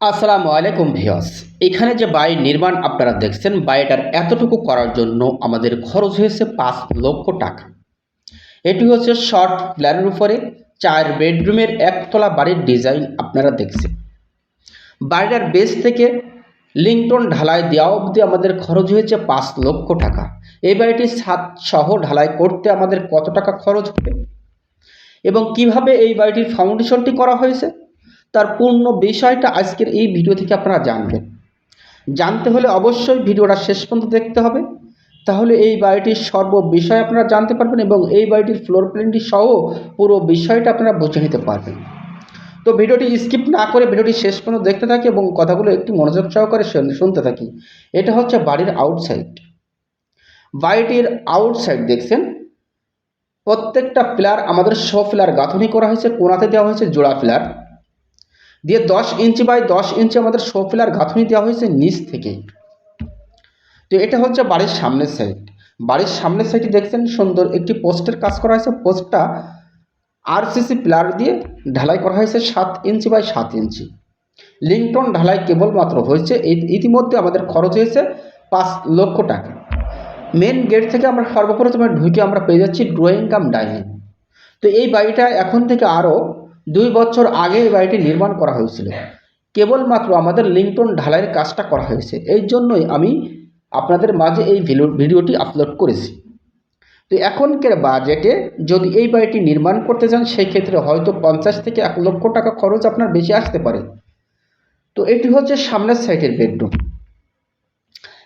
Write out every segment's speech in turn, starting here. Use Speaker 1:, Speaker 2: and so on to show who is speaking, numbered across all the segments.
Speaker 1: আসসালামু আলাইকুম ভিওস এখানে যে বাড়ি নির্মাণ আপনারা দেখছেন, বাড়িটার এতটুকু করার জন্য আমাদের খরচ হয়েছে পাঁচ লক্ষ টাকা। এটি হচ্ছে শর্ট প্ল্যানের উপরে, চার বেডরুমের একতলা বাড়ির ডিজাইন আপনারা দেখছেন। বাড়িটার বেস থেকে লিংটন ঢালাই দেওয়া অবধি আমাদের খরচ হয়েছে পাঁচ লক্ষ টাকা। এই বাড়িটি ছাদ সহ ঢালাই করতে আমাদের কত টাকা খরচ হবে? এবং কীভাবে এই বাড়িটির ফাউন্ডেশনটি করা হয়েছে? তার পূর্ণ বিষয়টা আজকের এই ভিডিও থেকে আপনারা জানবেন। জানতে হলে অবশ্যই ভিডিওটা শেষ পর্যন্ত দেখতে হবে। তাহলে এই বাড়িটির সর্ব বিষয় আপনারা জানতে পারবেন এবং এই বাড়িটির ফ্লোর প্ল্যানটি সহ পুরো বিষয়টা আপনারা বুঝে নিতে পারবেন। তো ভিডিওটি স্কিপ না করে ভিডিওটি শেষ পর্যন্ত দেখতে থাকি এবং কথাগুলো একটু মনোযোগ সহকারে শুনতে থাকি। এটা হচ্ছে বাড়ির আউটসাইড বাড়িটির আউটসাইড দেখছেন? প্রত্যেকটা ফ্ল্যার আমাদের শো ফ্ল্যার গাঁথনি করা হয়েছে, কোনাতে দেওয়া হয়েছে জোড়া ফ্ল্যার দিয়ে দশ ইঞ্চি বাই দশ ইঞ্চি আমাদের শো ফ্ল্যার গাঁথনি দেওয়া হয়েছে নিচ থেকেই তো এটা হচ্ছে বাড়ির সামনের সাইড বাড়ির সামনের সাইডে দেখছেন সুন্দর একটি পোস্টের কাজ করা হয়েছে। পোস্টটা আরসিসি প্লার দিয়ে ঢালাই করা হয়েছে সাত ইঞ্চি বাই সাত ইঞ্চি। লিংটন ঢালাই কেবলমাত্র হয়েছে। ইতিমধ্যে আমাদের খরচ হয়েছে পাঁচ লক্ষ টাকা। মেন গেট থেকে আমরা সর্বপ্রথমে ঢুকে আমরা পেয়ে যাচ্ছি ড্রয়িং কাম ডাইনিং তো এই বাড়িটা এখন থেকে আরও দুই বছর আগে এই বাড়িটি নির্মাণ করা হয়েছিল। কেবলমাত্র আমাদের লিঙ্কটন ঢালাইয়ের কাজটা করা হয়েছে। এই জন্যই আমি আপনাদের মাঝে এই ভিডিও- ভিডিওটি আপলোড করেছি। তো এখনকার বাজেটে যদি এই বাড়িটি নির্মাণ করতে চান সেই ক্ষেত্রে হয়তো পঞ্চাশ থেকে এক লক্ষ টাকা খরচ আপনার বেশি আসতে পারে। তো এটি হচ্ছে সামনের সাইডের বেডরুম।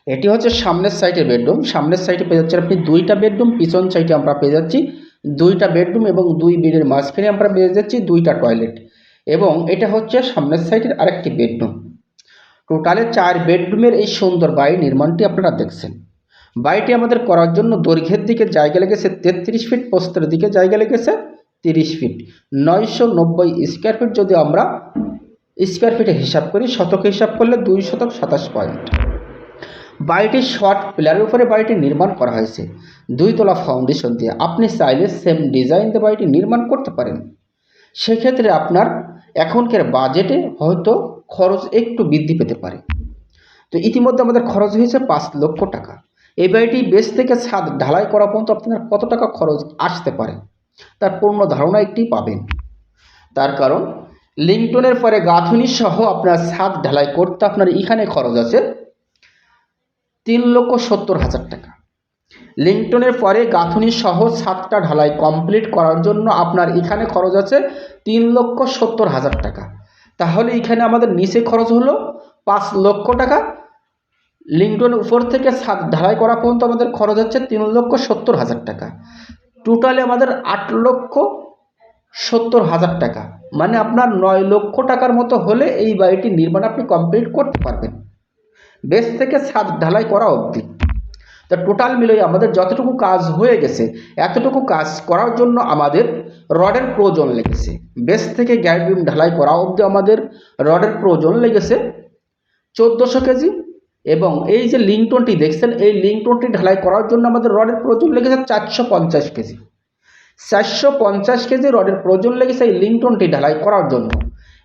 Speaker 1: এটি হচ্ছে সামনের সাইডের বেডরুম। সামনের সাইডে পেয়ে যাচ্ছেন আপনি দুইটা বেডরুম, পিছন সাইডে আমরা পেয়ে যাচ্ছি দুইটা বেডরুম এবং দুই বেডের মাঝখানে আমরা পেয়ে যাচ্ছি দুইটা টয়লেট এবং এটা হচ্ছে সামনের সাইডের আরেকটি বেডরুম। টোটালে চার বেডরুমের এই সুন্দর বাড়ি নির্মাণটি আপনারা দেখছেন। বাড়িটি আমাদের করার জন্য দৈর্ঘ্যের দিকে জায়গা লেগেছে তেত্রিশ ফিট প্রস্তের দিকে জায়গা লেগেছে তিরিশ ফিট। নয়শো নব্বই স্কোয়ার ফিট যদি আমরা স্কোয়ার ফিটে হিসাব করি, শতক হিসাব করলে দুই শতক সাতাশ পয়েন্ট। বাড়িটির শর্ট পিলারের উপরে বাড়িটি নির্মাণ করা হয়েছে। দুই তলা ফাউন্ডেশন দিয়ে আপনি চাইলে সেম ডিজাইন দিয়ে বাড়িটি নির্মাণ করতে পারেন। সেক্ষেত্রে আপনার এখনকার বাজেটে হয়তো খরচ একটু বৃদ্ধি পেতে পারে। তো ইতিমধ্যে আমাদের খরচ হয়েছে পাঁচ লক্ষ টাকা। এই বাড়িটি বেশ থেকে ছাদ ঢালাই করা পর্যন্ত আপনার কত টাকা খরচ আসতে পারে, তার পূর্ণ ধারণা একটি পাবেন। তার কারণ, লিংটনের পরে গাঁথুনি সহ আপনার ছাদ ঢালাই করতে আপনার এখানে খরচ আছে তিন লক্ষ সত্তর হাজার টাকা। লিংটনের পরে গাঁথনি সহ সাতটা ঢালাই কমপ্লিট করার জন্য আপনার এখানে খরচ আছে তিন লক্ষ সত্তর হাজার টাকা। তাহলে এখানে আমাদের নিচে খরচ হলো পাঁচ লক্ষ টাকা। লিংটন উপর থেকে সাত ঢালাই করা পর্যন্ত আমাদের খরচ হচ্ছে তিন লক্ষ সত্তর হাজার টাকা। টোটালে আমাদের আট লক্ষ সত্তর হাজার টাকা। মানে আপনার নয় লক্ষ টাকার মতো হলে এই বাড়িটি নির্মাণ আপনি কমপ্লিট করতে পারবেন। বেস থেকে ছাদ ঢালাই করা অবধি। তা টোটাল মিলিয়ে আমাদের যতটুকু কাজ হয়ে গেছে, এতটুকু কাজ করার জন্য আমাদের রডের প্রয়োজন লেগেছে। বেস থেকে গ্যারিবিম ঢালাই করা অবধি আমাদের রডের প্রয়োজন লেগেছে চোদ্দোশো কেজি এবং এই যে লিংটনটি দেখছেন, এই লিংটনটি ঢালাই করার জন্য আমাদের রডের প্রয়োজন লেগেছে চারশো পঞ্চাশ কেজি। চারশো পঞ্চাশ কেজি রডের প্রয়োজন লেগেছে এই লিংটনটি ঢালাই করার জন্য।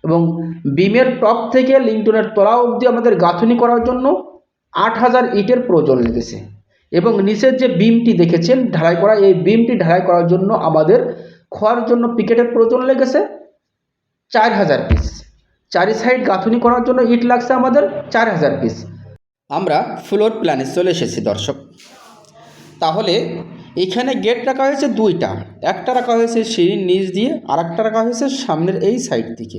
Speaker 1: এবং বিমের টপ থেকে লিংটনের তলা অবধি আমাদের গাঁথনি করার জন্য আট হাজার ইটের প্রয়োজন লেগেছে। এবং নিচের যে বিমটি দেখেছেন, ঢালাই করা, এই বিমটি ঢালাই করার জন্য আমাদের খোয়ার জন্য পিকেটের প্রয়োজন লেগেছে চার হাজার পিস চারি সাইড গাঁথনি করার জন্য ইট লাগছে আমাদের চার হাজার পিস আমরা ফ্লোর প্ল্যানে চলে এসেছি দর্শক। তাহলে এখানে গেট রাখা হয়েছে দুইটা। একটা রাখা হয়েছে সিঁড়ির নিচ দিয়ে আর একটা রাখা হয়েছে সামনের এই সাইড থেকে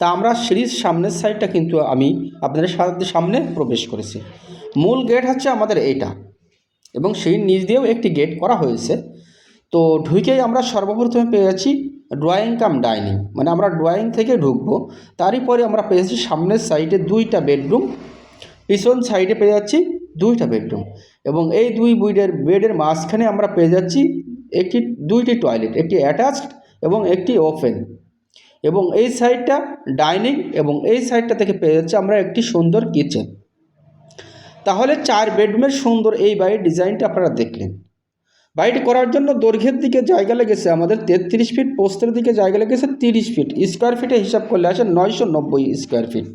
Speaker 1: তা আমরা সিঁড়ির সামনের সাইডটা কিন্তু আমি আপনাদের সামনে প্রবেশ করেছি। মূল গেট হচ্ছে আমাদের এইটা এবং সেই নিচ দিয়েও একটি গেট করা হয়েছে। তো ঢুকেই আমরা সর্বপ্রথমে পেয়ে যাচ্ছি ড্রয়িং কাম ডাইনিং মানে আমরা ড্রয়িং থেকে ঢুকবো। তারই পরে আমরা পেয়েছি সামনের সাইডে দুইটা বেডরুম পিছন সাইডে পেয়ে যাচ্ছি দুইটা বেডরুম এবং এই দুই বুইডের বেডের মাঝখানে আমরা পেয়ে যাচ্ছি একটি, দুইটি টয়লেট একটি অ্যাটাচড এবং একটি ওপেন এবং এই সাইডটা ডাইনিং এবং এই সাইডটা থেকে পেয়ে যাচ্ছে আমরা একটি সুন্দর কিচেন। তাহলে চার বেডরুমের সুন্দর এই বাড়ির ডিজাইনটা আপনারা দেখলেন। বাড়িটি করার জন্য দৈর্ঘ্যের দিকে জায়গা লেগেছে আমাদের তেত্রিশ ফিট পোস্তের দিকে জায়গা লেগেছে তিরিশ ফিট। স্কোয়ার ফিটে হিসাব করলে আসে নয়শো নব্বই স্কোয়ার ফিট।